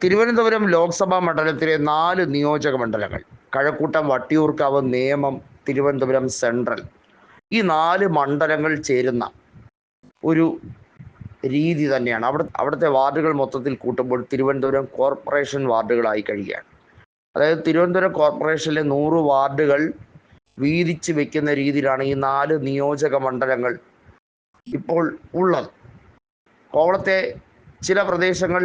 തിരുവനന്തപുരം ലോക്സഭാ മണ്ഡലത്തിലെ നാല് നിയോജക മണ്ഡലങ്ങൾ കഴക്കൂട്ടം വട്ടിയൂർക്കാവ് നേമം തിരുവനന്തപുരം സെൻട്രൽ. ഈ നാല് മണ്ഡലങ്ങൾ ചേരുന്ന ഒരു രീതി തന്നെയാണ്. അവിടെ അവിടുത്തെ വാർഡുകൾ മൊത്തത്തിൽ കൂട്ടുമ്പോൾ തിരുവനന്തപുരം കോർപ്പറേഷൻ വാർഡുകളായി കഴിയുകയാണ്. അതായത് തിരുവനന്തപുരം കോർപ്പറേഷനിലെ നൂറ് വാർഡുകൾ വീതിച്ച് വെക്കുന്ന രീതിയിലാണ് ഈ നാല് നിയോജക മണ്ഡലങ്ങൾ ഇപ്പോൾ ഉള്ളത്. കോവളത്തെ ചില പ്രദേശങ്ങൾ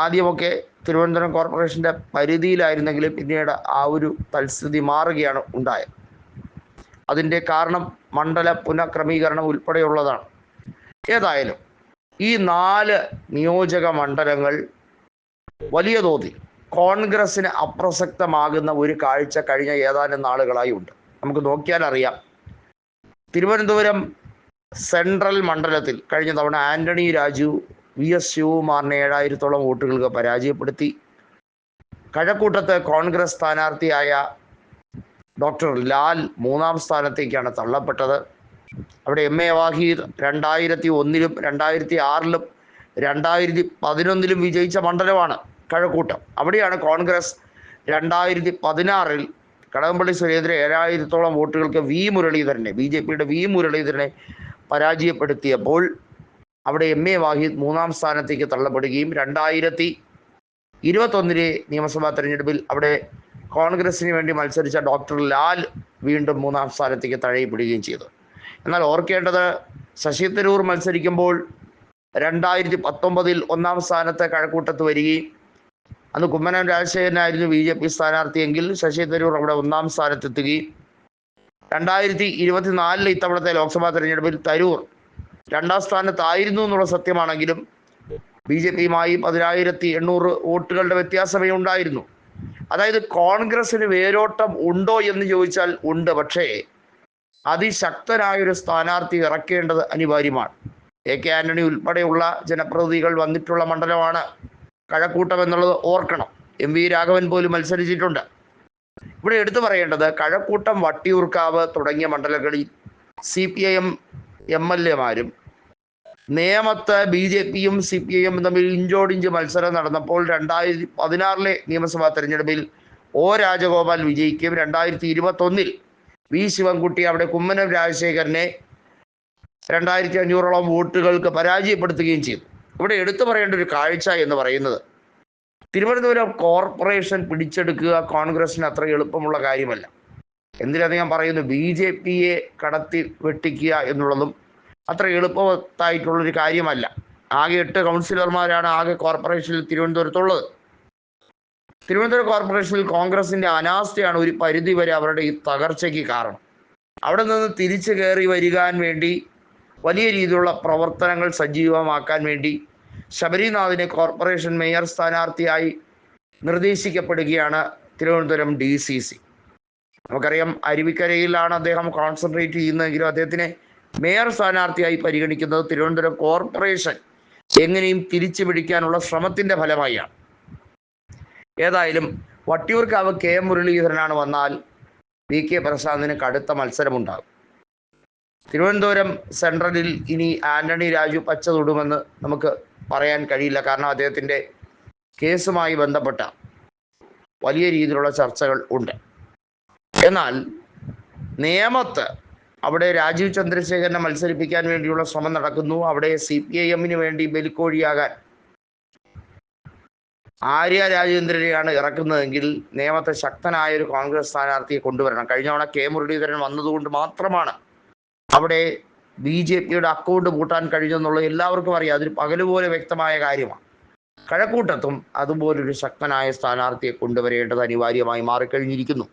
ആദ്യമൊക്കെ തിരുവനന്തപുരം കോർപ്പറേഷന്റെ പരിധിയിലായിരുന്നെങ്കിലും പിന്നീട് ആ ഒരു തൽസ്ഥിതി മാറുകയാണ് ഉണ്ടായത്. അതിന്റെ കാരണം മണ്ഡല പുനഃക്രമീകരണം ഉൾപ്പെടെയുള്ളതാണ്. ഏതായാലും ഈ നാല് നിയോജക മണ്ഡലങ്ങൾ വലിയ തോതിൽ കോൺഗ്രസിന് അപ്രസക്തമാകുന്ന ഒരു കാഴ്ച കഴിഞ്ഞ ഏതാനും നാളുകളായി ഉണ്ട്. നമുക്ക് നോക്കിയാൽ അറിയാം. തിരുവനന്തപുരം സെൻട്രൽ മണ്ഡലത്തിൽ കഴിഞ്ഞ തവണ ആന്റണി രാജു വി എസ് ശിവകുമാറിനെ ഏഴായിരത്തോളം വോട്ടുകൾക്ക് പരാജയപ്പെടുത്തി. കഴക്കൂട്ടത്ത് കോൺഗ്രസ് സ്ഥാനാർത്ഥിയായ ഡോക്ടർ ലാൽ മൂന്നാം സ്ഥാനത്തേക്കാണ് തള്ളപ്പെട്ടത്. അവിടെ എം എ വാഹീർ രണ്ടായിരത്തി ഒന്നിലും രണ്ടായിരത്തി ആറിലും രണ്ടായിരത്തി പതിനൊന്നിലും വിജയിച്ച മണ്ഡലമാണ് കഴക്കൂട്ടം. അവിടെയാണ് കോൺഗ്രസ് രണ്ടായിരത്തി പതിനാറിൽ കടകംപള്ളി സുരേന്ദ്രൻ ഏഴായിരത്തോളം വോട്ടുകൾക്ക് വി മുരളീധരനെ ബി ജെ പിയുടെ വി മുരളീധരനെ പരാജയപ്പെടുത്തിയപ്പോൾ അവിടെ എം എ വാഹിദ് മൂന്നാം സ്ഥാനത്തേക്ക് തള്ളപ്പെടുകയും രണ്ടായിരത്തി ഇരുപത്തൊന്നിലെ നിയമസഭാ തെരഞ്ഞെടുപ്പിൽ അവിടെ കോൺഗ്രസിന് വേണ്ടി മത്സരിച്ച ഡോക്ടർ ലാൽ വീണ്ടും മൂന്നാം സ്ഥാനത്തേക്ക് തഴയപ്പെടുകയും ചെയ്തു. എന്നാൽ ഓർക്കേണ്ടത് ശശി തരൂർ മത്സരിക്കുമ്പോൾ രണ്ടായിരത്തി പത്തൊമ്പതിൽ ഒന്നാം സ്ഥാനത്തെ കഴക്കൂട്ടത്ത് വരികയും അന്ന് കുമ്മനം രാജശേഖരനായിരുന്നു ബി ജെ പി സ്ഥാനാർത്ഥിയെങ്കിൽ ശശി തരൂർ അവിടെ ഒന്നാം സ്ഥാനത്തെത്തുകയും രണ്ടായിരത്തി ഇരുപത്തിനാലിലെ ഇത്തവണത്തെ ലോക്സഭാ തെരഞ്ഞെടുപ്പിൽ തരൂർ രണ്ടാം സ്ഥാനത്തായിരുന്നു എന്നുള്ള സത്യമാണെങ്കിലും ബി ജെ പിയുമായി പതിനായിരത്തി എണ്ണൂറ് വോട്ടുകളുടെ വ്യത്യാസമേ ഉണ്ടായിരുന്നു. അതായത് കോൺഗ്രസിന് വേരോട്ടം ഉണ്ടോ എന്ന് ചോദിച്ചാൽ ഉണ്ട്. പക്ഷേ അതിശക്തനായ ഒരു സ്ഥാനാർത്ഥി ഇറക്കേണ്ടത് അനിവാര്യമാണ്. എ കെ ആന്റണി ഉൾപ്പെടെയുള്ള ജനപ്രതിനിധികൾ വന്നിട്ടുള്ള മണ്ഡലമാണ് കഴക്കൂട്ടം എന്നുള്ളത് ഓർക്കണം. എം വി രാഘവൻ പോലും മത്സരിച്ചിട്ടുണ്ട്. ഇവിടെ എടുത്തു പറയേണ്ടത് കഴക്കൂട്ടം വട്ടിയൂർക്കാവ് തുടങ്ങിയ മണ്ഡലങ്ങളിൽ C P I M M L എമാരും നേമത്ത് ബി ജെ പിയും സി പി ഐയും തമ്മിൽ ഇഞ്ചോടിഞ്ച് മത്സരം നടന്നപ്പോൾ രണ്ടായിരത്തി പതിനാറിലെ നിയമസഭാ തെരഞ്ഞെടുപ്പിൽ ഒ രാജഗോപാൽ വിജയിക്കുകയും രണ്ടായിരത്തി ഇരുപത്തൊന്നിൽ വി ശിവൻകുട്ടി അവിടെ കുമ്മനം രാജശേഖരനെ രണ്ടായിരത്തി അഞ്ഞൂറോളം വോട്ടുകൾക്ക് പരാജയപ്പെടുത്തുകയും ചെയ്തു ഇവിടെ എടുത്തു പറയേണ്ട ഒരു കാഴ്ച എന്ന് പറയുന്നത് തിരുവനന്തപുരം കോർപ്പറേഷൻ പിടിച്ചെടുക്കുക കോൺഗ്രസിന് അത്ര എളുപ്പമുള്ള കാര്യമല്ല. എന്തിനാ ഞാൻ പറയുന്നത് ബി ജെ പിയെ കടത്തി വെട്ടിക്കുക എന്നുള്ളതും അത്ര എളുപ്പത്തായിട്ടുള്ളൊരു കാര്യമല്ല. ആകെ എട്ട് കൗൺസിലർമാരാണ് ആകെ കോർപ്പറേഷനിൽ തിരുവനന്തപുരത്തുള്ളത്. തിരുവനന്തപുരം കോർപ്പറേഷനിൽ കോൺഗ്രസിന്റെ അനാസ്ഥയാണ് ഒരു പരിധി വരെ അവരുടെ ഈ തകർച്ചയ്ക്ക് കാരണം. അവിടെ നിന്ന് തിരിച്ചു കയറി വരികാൻ വേണ്ടി വലിയ രീതിയിലുള്ള പ്രവർത്തനങ്ങൾ സജീവമാക്കാൻ വേണ്ടി ശബരിനാഥിനെ കോർപ്പറേഷൻ മേയർ സ്ഥാനാർത്ഥിയായി നിർദ്ദേശിക്കപ്പെടുകയാണ് തിരുവനന്തപുരം ഡി സി സി. നമുക്കറിയാം അരുവിക്കരയിലാണ് അദ്ദേഹം കോൺസെൻട്രേറ്റ് ചെയ്യുന്നതെങ്കിലും അദ്ദേഹത്തിനെ മേയർ സ്ഥാനാർത്ഥിയായി പരിഗണിക്കുന്നത് തിരുവനന്തപുരം കോർപ്പറേഷൻ എങ്ങനെയും തിരിച്ചു പിടിക്കാനുള്ള ശ്രമത്തിന്റെ ഫലമായാണ്. ഏതായാലും വട്ടിയൂർക്കാവ് കെ. എം. മുരളീധരനാണ് വന്നാൽ വി. കെ. പ്രസാദിന് കടുത്ത മത്സരമുണ്ടാകും. തിരുവനന്തപുരം സെൻട്രലിൽ ഇനി ആന്റണി രാജു പച്ച തൊടുമെന്ന് നമുക്ക് പറയാൻ കഴിയില്ല. കാരണം അദ്ദേഹത്തിന്റെ കേസുമായി ബന്ധപ്പെട്ട വലിയ രീതിയിലുള്ള ചർച്ചകൾ ഉണ്ട്. എന്നാൽ നിയമത്ത് അവിടെ രാജീവ് ചന്ദ്രശേഖരനെ മത്സരിപ്പിക്കാൻ വേണ്ടിയുള്ള ശ്രമം നടക്കുന്നു. അവിടെ സി പി ഐ എമ്മിന് വേണ്ടി ബലിക്കോഴിയാകാൻ ആര്യ രാജേന്ദ്രനെയാണ് ഇറക്കുന്നതെങ്കിൽ നിയമത്തെ ശക്തനായ ഒരു കോൺഗ്രസ് സ്ഥാനാർത്ഥിയെ കൊണ്ടുവരണം. കഴിഞ്ഞ തവണ കെ മുരളീധരൻ വന്നതുകൊണ്ട് മാത്രമാണ് അവിടെ ബി ജെ പിയുടെ അക്കൗണ്ട് പൂട്ടാൻ കഴിഞ്ഞെന്നുള്ളത് എല്ലാവർക്കും അറിയാം. അതൊരു പകലുപോലെ വ്യക്തമായ കാര്യമാണ്. കഴക്കൂട്ടത്തും അതുപോലൊരു ശക്തനായ സ്ഥാനാർത്ഥിയെ കൊണ്ടുവരേണ്ടത് അനിവാര്യമായി മാറിക്കഴിഞ്ഞിരിക്കുന്നു.